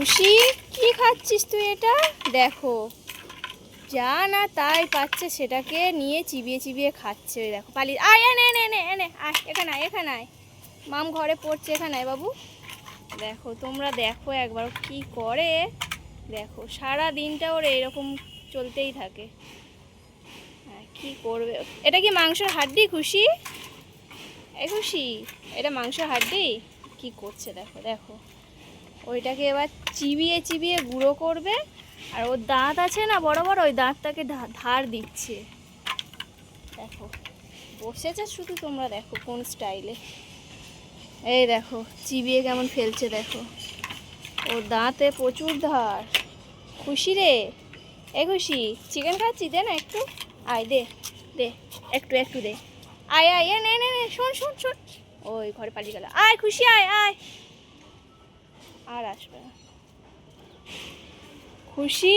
খুশি? কি খাচ্ছিস তুই এটা? দেখো। যা না তাই পাচ্ছে সেটাকে নিয়ে চিবিয়ে চিবিয়ে খাচ্ছে। দেখো পালি আয়, এনে এনে এনে এনে, আয়, এখানে আয় এখানে আয়। মাম ঘরে পড়ছে, এখানে আয় বাবু। দেখো, তোমরা দেখো একবার কি করে। দেখো, সারা দিনটা ওর এরকম চলতেই থাকে। হ্যাঁ কি করবে? এটা কি মাংসের হাড্ডি, খুশি? এ খুশি, এটা মাংসের হাড্ডি? কি করছে, দেখো দেখো। ওইটাকে এবার চিবিয়ে চিবিয়ে গুঁড়ো করবে। আর ওর দাঁত আছে না বড় বড়, ওই দাঁতটাকে ধার দিচ্ছে। দেখো, বসেছে শুধু তোমরা দেখো কোন স্টাইলে। এই দেখো, চিবিয়ে কেমন ফেলছে দেখো। ওর দাঁতে প্রচুর ধার। খুশি রে? এ খুশি, চিকেন খাচ্ছি, দে না একটু। আয়, দে দে, একটু একটু দে। আয় আয়, এ নে নে, শোন শোন শোন। ওই ঘরে পালিয়ে গেল। আয়, খুশি, আয় আয়। আর আসবে খুশি?